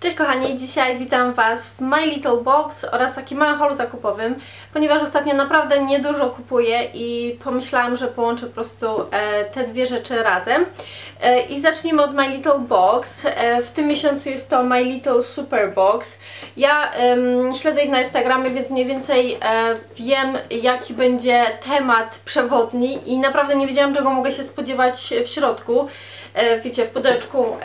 Cześć kochani, dzisiaj witam Was w My Little Box oraz takim małym holu zakupowym, ponieważ ostatnio naprawdę niedużo kupuję i pomyślałam, że połączę po prostu e, te dwie rzeczy razem. E, I zacznijmy od My Little Box. E, w tym miesiącu jest to My Little Super Box. Ja śledzę ich na Instagramie, więc mniej więcej wiem jaki będzie temat przewodni i naprawdę nie wiedziałam czego mogę się spodziewać w środku. Wiecie, w pudełeczku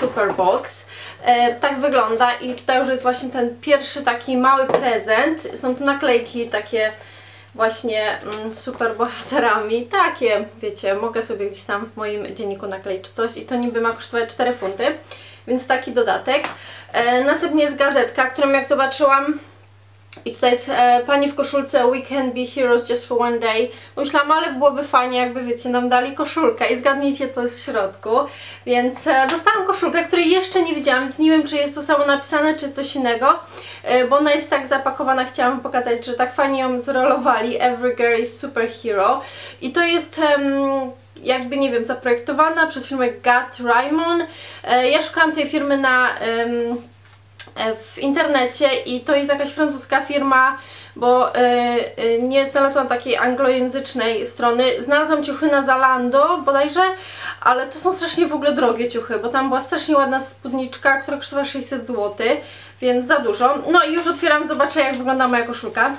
Superbox. E, tak wygląda i tutaj już jest właśnie ten pierwszy taki mały prezent. Są tu naklejki takie właśnie mm, super bohaterami. Takie, wiecie, mogę sobie gdzieś tam w moim dzienniku nakleić coś i to niby ma kosztować 4 funty, więc taki dodatek. E, następnie jest gazetka, którą jak zobaczyłam i tutaj jest e, pani w koszulce We can be heroes just for one day. Myślałam, ale byłoby fajnie, jakby wiecie, nam dali koszulkę i zgadnijcie co jest w środku. Więc e, dostałam koszulkę, której jeszcze nie widziałam, więc nie wiem czy jest to samo napisane, czy coś innego. E, bo ona jest tak zapakowana, chciałam pokazać, że tak fajnie ją zrolowali. Every girl is superhero. I to jest... jakby, nie wiem, zaprojektowana przez firmę Gat Raymond. E, ja szukałam tej firmy na w internecie i to jest jakaś francuska firma, bo yy, nie znalazłam takiej anglojęzycznej strony. Znalazłam ciuchy na Zalando bodajże, ale to są strasznie w ogóle drogie ciuchy, bo tam była strasznie ładna spódniczka, która kosztowała 600 zł, więc za dużo. No i już otwieram, zobaczę jak wygląda moja koszulka.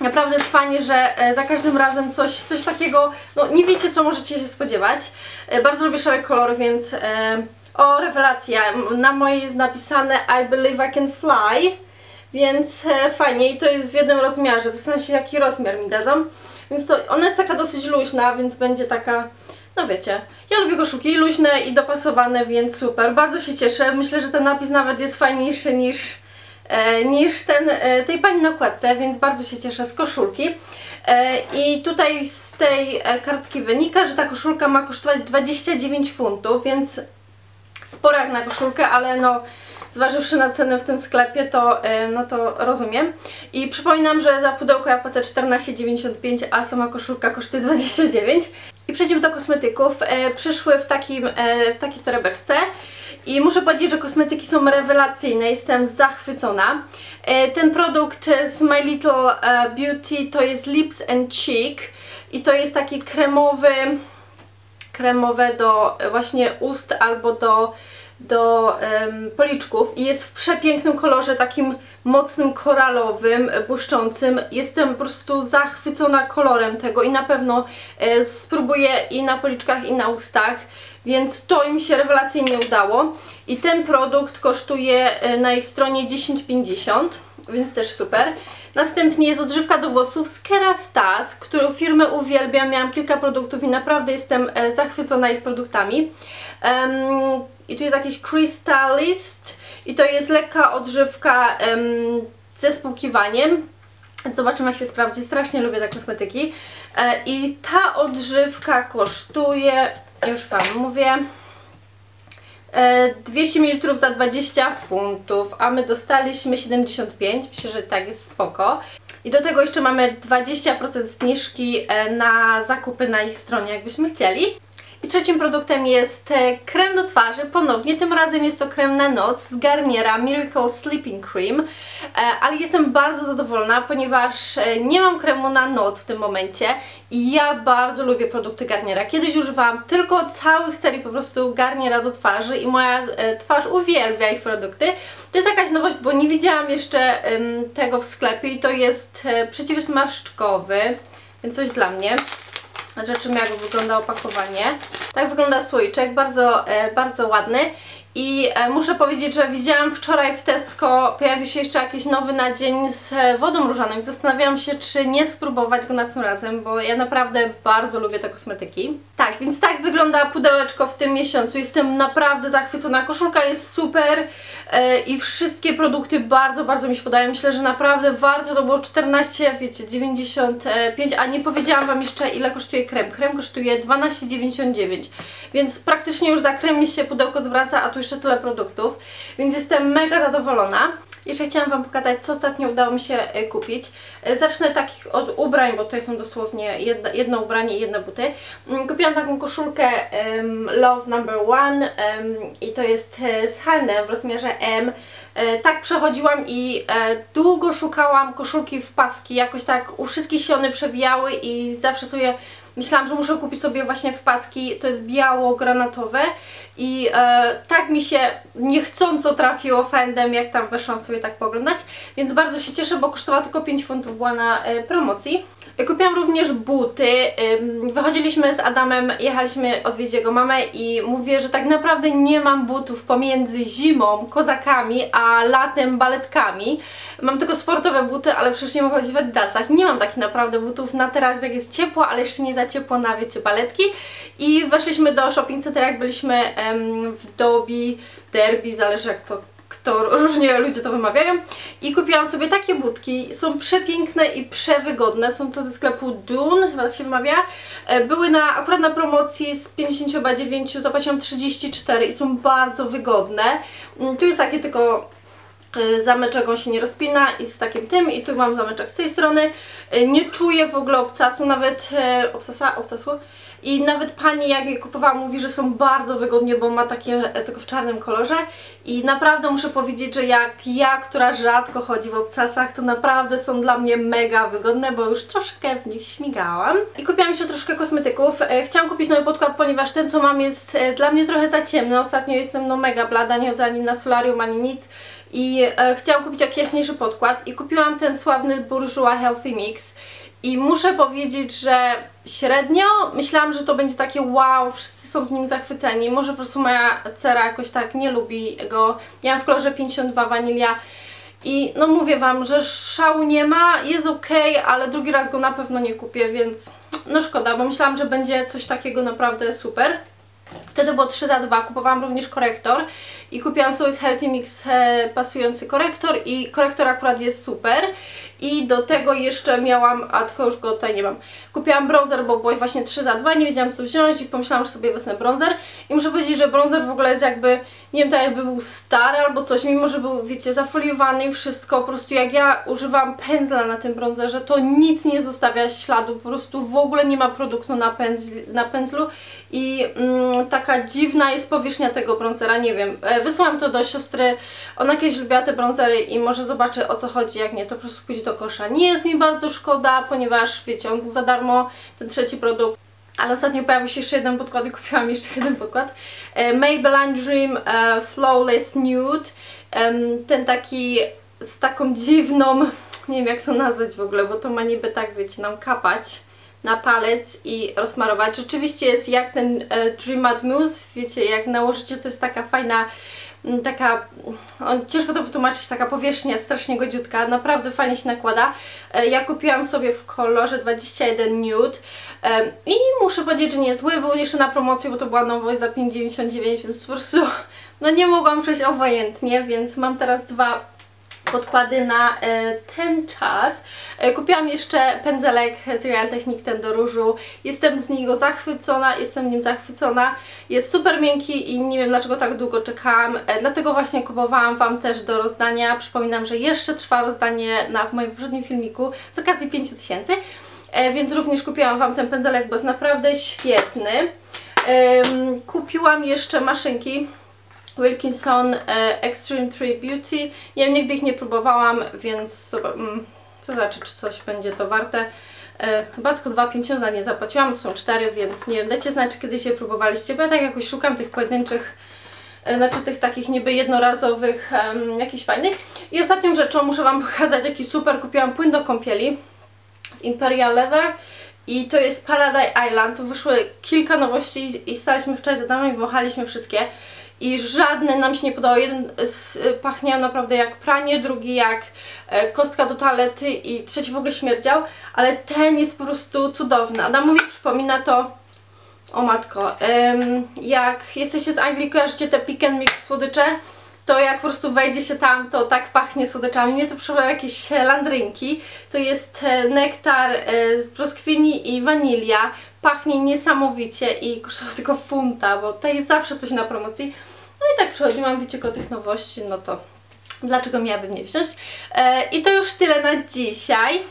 Naprawdę jest fajnie, że za każdym razem coś, coś takiego, no nie wiecie co możecie się spodziewać. Bardzo lubię szary kolor, więc o, rewelacja. Na mojej jest napisane I believe I can fly. Więc e, fajnie i to jest w jednym rozmiarze. Zastanawiam się jaki rozmiar mi dadzą. Więc to, ona jest taka dosyć luźna, więc będzie taka, no wiecie. Ja lubię koszulki luźne i dopasowane, więc super. Bardzo się cieszę. Myślę, że ten napis nawet jest fajniejszy niż, e, niż ten, e, tej pani na okładce, więc bardzo się cieszę z koszulki. I tutaj z tej kartki wynika, że ta koszulka ma kosztować 29 funtów, więc sporo jak na koszulkę, ale no zważywszy na cenę w tym sklepie, to, e, no to rozumiem. I przypominam, że za pudełko ja płacę 14,95, a sama koszulka kosztuje 29. I przejdziemy do kosmetyków. E, przyszły w, takim, e, w takiej torebeczce. I muszę powiedzieć, że kosmetyki są rewelacyjne, jestem zachwycona. Ten produkt z My Little Beauty to jest Lips and Cheek i to jest taki kremowy kremowe do właśnie ust albo do, do um, policzków i jest w przepięknym kolorze, takim mocnym koralowym, błyszczącym. Jestem po prostu zachwycona kolorem tego i na pewno e, spróbuję i na policzkach i na ustach, więc to im się rewelacyjnie udało. I ten produkt kosztuje e, na ich stronie 10,50 więc też super. Następnie jest odżywka do włosów z Kerastase, którą firmę uwielbiam, miałam kilka produktów i naprawdę jestem e, zachwycona ich produktami. Um, I tu jest jakiś Crystalist i to jest lekka odżywka um, ze spłukiwaniem. Zobaczymy jak się sprawdzi, strasznie lubię te kosmetyki. E, I ta odżywka kosztuje, już Wam mówię, 200 ml za 20 funtów, a my dostaliśmy 75, myślę, że tak jest spoko. I do tego jeszcze mamy 20% zniżki e, na zakupy na ich stronie, jakbyśmy chcieli. I trzecim produktem jest e, krem do twarzy, ponownie, tym razem jest to krem na noc z Garniera Miracle Sleeping Cream, e, ale jestem bardzo zadowolona, ponieważ e, nie mam kremu na noc w tym momencie i ja bardzo lubię produkty Garniera. Kiedyś używałam tylko całych serii po prostu Garniera do twarzy i moja twarz uwielbia ich produkty. To jest jakaś nowość, bo nie widziałam jeszcze tego w sklepie i to jest przeciwsmarszczkowy, więc coś dla mnie. Zobaczymy jak wygląda opakowanie. Tak wygląda słoiczek, bardzo, e, bardzo ładny. I e, muszę powiedzieć, że widziałam wczoraj w Tesco, pojawił się jeszcze jakiś nowy nadzień z e, wodą różaną zastanawiałam się, czy nie spróbować go następnym razem, bo ja naprawdę bardzo lubię te kosmetyki. Tak, więc tak wygląda pudełeczko w tym miesiącu. Jestem naprawdę zachwycona. Koszulka jest super e, i wszystkie produkty bardzo, bardzo mi się podają. Myślę, że naprawdę warto, to było 14, wiecie, 95, a nie powiedziałam Wam jeszcze ile kosztuje krem. Krem kosztuje 12,99, więc praktycznie już za krem mi się pudełko zwraca, a tu jeszcze tyle produktów, więc jestem mega zadowolona. Jeszcze chciałam Wam pokazać, co ostatnio udało mi się e, kupić. E, zacznę takich od ubrań, bo tutaj są dosłownie jedno, jedno ubranie i jedne buty. Mm, kupiłam taką koszulkę um, Love Number One um, i to jest e, z H&M w rozmiarze M. Tak przechodziłam i długo szukałam koszulki w paski, jakoś tak u wszystkich się one przewijały i zawsze sobie Myślałam, że muszę kupić sobie właśnie w paski, to jest biało-granatowe i e, tak mi się niechcąco trafiło fandom, jak tam weszłam sobie tak poglądać, więc bardzo się cieszę, bo kosztowała tylko 5 funtów, była na e, promocji. Kupiłam również buty, wychodziliśmy z Adamem, jechaliśmy odwiedzić jego mamę i mówię, że tak naprawdę nie mam butów pomiędzy zimą, kozakami, a latem, baletkami. Mam tylko sportowe buty, ale przecież nie mogę chodzić w adidasach. Nie mam takich naprawdę butów na teraz, jak jest ciepło, ale jeszcze nie za ciepło na, wiecie, baletki. I weszliśmy do shopping centera, jak byliśmy w Dobi, Derby, zależy jak to kto, różnie ludzie to wymawiają. I kupiłam sobie takie budki, są przepiękne i przewygodne, są to ze sklepu Dune, chyba tak się wymawia, e, były na, akurat na promocji z 59 zapłaciłam 34 i są bardzo wygodne, mm, tu jest takie tylko zameczek on się nie rozpina i z takim tym i tu mam zameczek z tej strony, e, nie czuję w ogóle obcasu, nawet obcasa, obcasu, i nawet pani jak je kupowała mówi, że są bardzo wygodnie, bo ma takie e, tylko w czarnym kolorze i naprawdę muszę powiedzieć, że jak ja, która rzadko chodzi w obcasach, to naprawdę są dla mnie mega wygodne, bo już troszkę w nich śmigałam. I kupiłam jeszcze troszkę kosmetyków. E, chciałam kupić nowy podkład, ponieważ ten co mam jest e, dla mnie trochę za ciemny. Ostatnio jestem no mega blada, nie chodzę ani na solarium, ani nic. I e, chciałam kupić jakiś jaśniejszy podkład i kupiłam ten sławny Bourjois Healthy Mix. I muszę powiedzieć, że średnio myślałam, że to będzie takie wow, wszyscy są nim zachwyceni. Może po prostu moja cera jakoś tak nie lubi go. Ja mam w kolorze 52 wanilia i no mówię Wam, że szału nie ma, jest ok, ale drugi raz go na pewno nie kupię, więc no szkoda, bo myślałam, że będzie coś takiego naprawdę super. Wtedy było 3 za 2, kupowałam również korektor i kupiłam sobie z Healthy Mix e, pasujący korektor i korektor akurat jest super i do tego jeszcze miałam, a tylko już go tutaj nie mam, kupiłam bronzer, bo było właśnie 3 za 2, nie wiedziałam co wziąć i pomyślałam, że sobie wezmę bronzer. I muszę powiedzieć, że bronzer w ogóle jest jakby, nie wiem, tak jakby był stary albo coś, mimo że był, wiecie, zafoliowany i wszystko, po prostu jak ja używam pędzla na tym bronzerze, to nic nie zostawia śladu, po prostu w ogóle nie ma produktu na, pędzl, na pędzlu. I mm, taka dziwna jest powierzchnia tego bronzera, nie wiem, e, wysłałam to do siostry, ona kiedyś lubiła te bronzery i może zobaczy o co chodzi, jak nie, to po prostu pójdzie do kosza. Nie jest mi bardzo szkoda, ponieważ był za darmo, ten trzeci produkt. Ale ostatnio pojawił się jeszcze jeden podkład i kupiłam jeszcze jeden podkład. E, Maybelline Dream e, Flawless Nude. Ten taki z taką dziwną, nie wiem jak to nazwać w ogóle, bo to ma niby tak, wiecie, nam kapać na palec i rozmarować. Rzeczywiście jest jak ten e, Dream Mousse, wiecie, jak nałożycie to jest taka fajna taka, on, ciężko to wytłumaczyć, taka powierzchnia strasznie godziutka, naprawdę fajnie się nakłada. E, ja kupiłam sobie w kolorze 21 nude i muszę powiedzieć, że nie zły, był jeszcze na promocji, bo to była nowość za 5,99, więc po prostu no nie mogłam przejść obojętnie, więc mam teraz dwa podkłady na e, ten czas. E, kupiłam jeszcze pędzelek z Real Technique ten do różu. Jestem z niego zachwycona, jestem nim zachwycona. Jest super miękki i nie wiem dlaczego tak długo czekałam. E, dlatego właśnie kupowałam Wam też do rozdania. Przypominam, że jeszcze trwa rozdanie na, w moim poprzednim filmiku z okazji 5000. E, więc również kupiłam Wam ten pędzelek, bo jest naprawdę świetny. Kupiłam jeszcze maszynki Wilkinson e, Extreme 3 Beauty. Wiem, nigdy ich nie próbowałam, więc mm, co znaczy, czy coś będzie to warte. E, chyba tylko 2,50 za nie zapłaciłam, są 4, więc nie wiem, dajcie znać, kiedyś je próbowaliście, bo ja tak jakoś szukam tych pojedynczych e, znaczy tych takich niby jednorazowych, um, jakichś fajnych. I ostatnią rzeczą muszę Wam pokazać, jaki super kupiłam płyn do kąpieli z Imperial Leather i to jest Paradise Island. To wyszły kilka nowości i staliśmy wczoraj za damą i wąchaliśmy wszystkie i żadne nam się nie podobał. Jeden pachniał naprawdę jak pranie, drugi jak e, kostka do toalety i trzeci w ogóle śmierdział, ale ten jest po prostu cudowny. Adamowi przypomina to, o matko, jak jesteście z Anglii, kojarzycie te pick and mix słodycze, to jak po prostu wejdzie się tam, to tak pachnie słodyczami. Mnie to przypomina jakieś landrynki. To jest e, nektar e, z brzoskwini i wanilia. Pachnie niesamowicie i kosztował tylko funta, bo tutaj jest zawsze coś na promocji. No i tak przechodziłam, wiecie, o tych nowości, no to Dlaczego miałabym nie wziąć? E, I to już tyle na dzisiaj.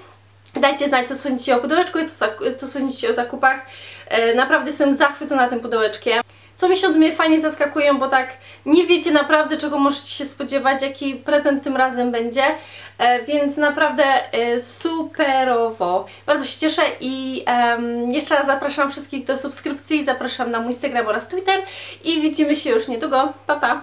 Dajcie znać, co sądzicie o pudełeczku i co, co sądzicie o zakupach. E, naprawdę jestem zachwycona tym pudełeczkiem. Co miesiąc mnie fajnie zaskakują, bo tak nie wiecie naprawdę, czego możecie się spodziewać, jaki prezent tym razem będzie, e, więc naprawdę e, superowo. Bardzo się cieszę i jeszcze raz zapraszam wszystkich do subskrypcji, zapraszam na mój Instagram oraz Twitter i widzimy się już niedługo. Pa, pa!